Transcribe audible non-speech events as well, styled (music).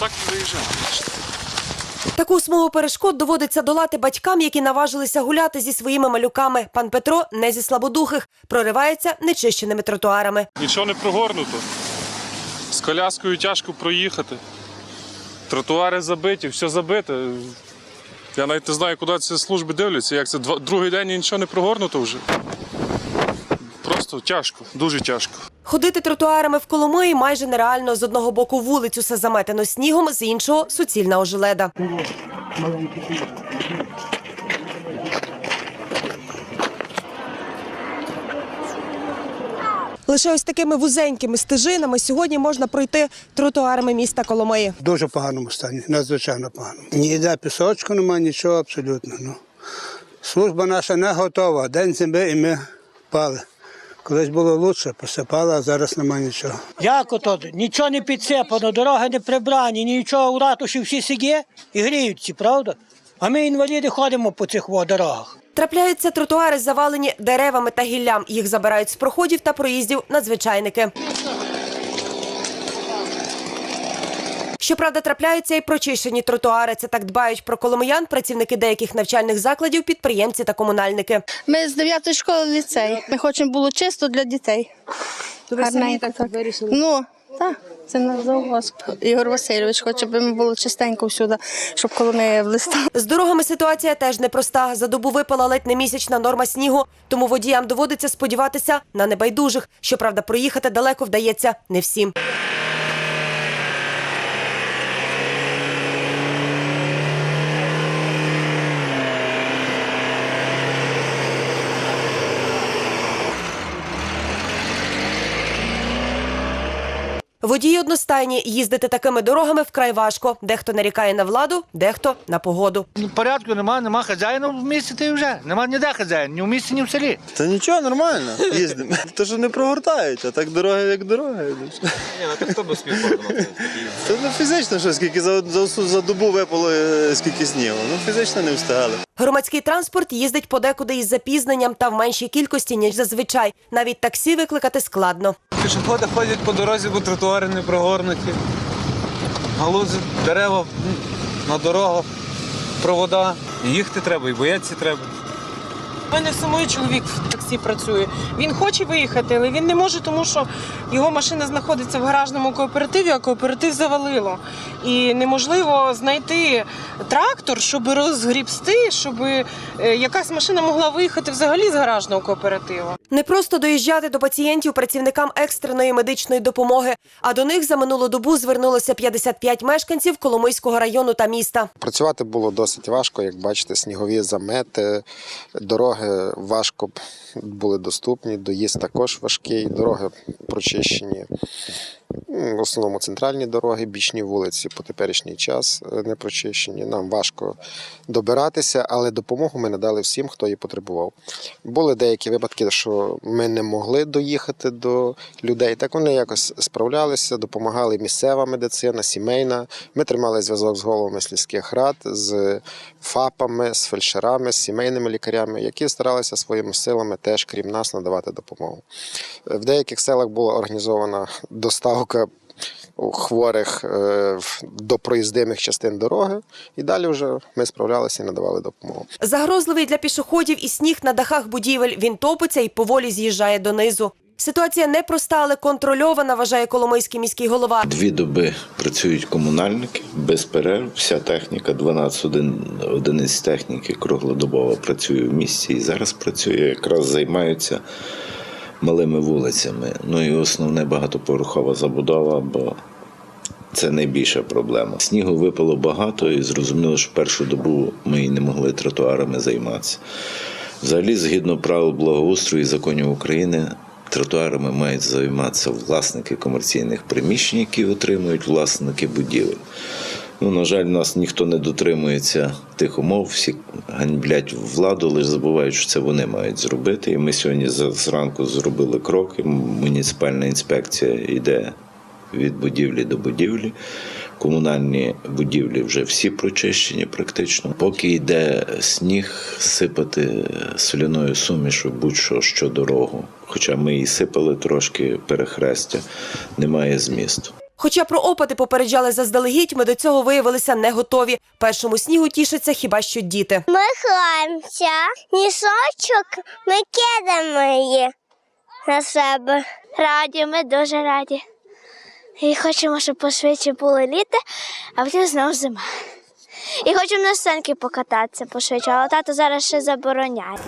Так і виїжджаємо. Таку смугу перешкод доводиться долати батькам, які наважилися гуляти зі своїми малюками. Пан Петро не зі слабодухих, проривається нечищеними тротуарами. Нічого не прогорнуто. З коляскою тяжко проїхати. Тротуари забиті, все забите. Я навіть не знаю, куди ці служби дивляться. Як це другий день і нічого не прогорнуто вже. Просто тяжко, дуже тяжко. Ходити тротуарами в Коломиї майже нереально. З одного боку вулицю все заметено снігом, з іншого суцільна ожеледа. Лише ось такими вузенькими стежинами сьогодні можна пройти тротуарами міста Коломиї. В дуже поганому стані, надзвичайно поганому. Ніде пісочку немає, нічого абсолютно. Ну. Служба наша не готова. День зими і ми пали. Колись було краще, посипала, а зараз немає нічого. Як ото? Нічого не підсипано, дороги не прибрані, нічого у ратуші всі сидять і гріються, правда? А ми інваліди ходимо по цих дорогах. Трапляються тротуари, завалені деревами та гіллям. Їх забирають з проходів та проїздів надзвичайники. Щоправда, трапляються і прочищені тротуари. Це так дбають про коломиян, працівники деяких навчальних закладів, підприємці та комунальники. Ми з 9 школи ліцей. Ми хочемо було чисто для дітей. То ви самі Гарненько так вирішили? Ну, так, це наш завгосп. Ігор Васильович хоче, щоб ми було чистенько всюди, щоб коли ми в листах. З дорогами ситуація теж непроста. За добу випала ледь не місячна норма снігу, тому водіям доводиться сподіватися на небайдужих. Щоправда, проїхати далеко вдається не всім. Водії одностайні їздити такими дорогами вкрай важко. Дехто нарікає на владу, дехто на погоду. Ну, Порядку нема, нема хазяїна в місті й вже. Нема ніде хазяїн, ні в місті, ні в селі. Та нічого, нормально, їздимо. (laughs) То що не прогортають, а так дороги як дороги. Ні, ну хто би спів Це ну, фізично, що скільки за, за, за добу випало, е, скільки снігу. Ну фізично не встигали. Громадський транспорт їздить подекуди із запізненням та в меншій кількості, ніж зазвичай. Навіть таксі викликати складно. Пішоходи ходять по дорозі, бо тротуари не прогорнуті. Галузи, дерева на дорогах, провода. Їхти треба, і бояться треба. У мене самої чоловік в таксі працює. Він хоче виїхати, але він не може, тому що його машина знаходиться в гаражному кооперативі, а кооператив завалило. І неможливо знайти трактор, щоб розгрібсти, щоб е, якась машина могла виїхати взагалі з гаражного кооперативу. Не просто доїжджати до пацієнтів працівникам екстреної медичної допомоги, а до них за минулу добу звернулося 55 мешканців Коломийського району та міста. Працювати було досить важко, як бачите, снігові замети, дороги важко б були доступні, доїзд також важкий, дороги прочищені. В основному центральні дороги, бічні вулиці по теперішній час е, не прочищені. Нам важко добиратися, але допомогу ми надали всім, хто її потребував. Були деякі випадки, що ми не могли доїхати до людей. Так вони якось справлялися, допомагали місцева медицина, сімейна. Ми тримали зв'язок з головами сільських рад, з ФАПами, з фельдшерами, з сімейними лікарями, які старалися своїми силами теж, крім нас, надавати допомогу. В деяких селах була організована доставка хворих е, до проїздимих частин дороги, і далі вже ми справлялися і надавали допомогу. Загрозливий для пішоходів і сніг на дахах будівель. Він топиться і поволі з'їжджає донизу. Ситуація непроста, але контрольована, вважає Коломийський міський голова. Дві доби працюють комунальники без перерв. Вся техніка, 12 один, одиниць техніки круглодобово працює в місті і зараз працює, якраз займаються малими вулицями. Ну і основне багатоповерхова забудова, бо це найбільша проблема. Снігу випало багато, і зрозуміло, що першу добу ми і не могли тротуарами займатися. Взагалі, згідно правил благоустрою і законів України, тротуарами мають займатися власники комерційних приміщень, які отримують власники будівель. Ну, на жаль, нас ніхто не дотримується тих умов, всі ганьблять владу, лише забувають, що це вони мають зробити. І ми сьогодні зранку зробили крок, і муніципальна інспекція йде від будівлі до будівлі, Комунальні будівлі вже всі прочищені практично. Поки йде сніг, сипати соляною сумішу будь-що що дорогу. Хоча ми і сипали трошки перехрестя, немає змісту. Хоча про опади попереджали заздалегідь, ми до цього виявилися не готові. Першому снігу тішаться хіба що діти. Ми хламся, нісочок, ми кидаємо її на себе. Раді, ми дуже раді. І хочемо, щоб пошвидше було літо, а потім знову зима. І хочемо на санки покататися пошвидше, але тато зараз ще забороняє.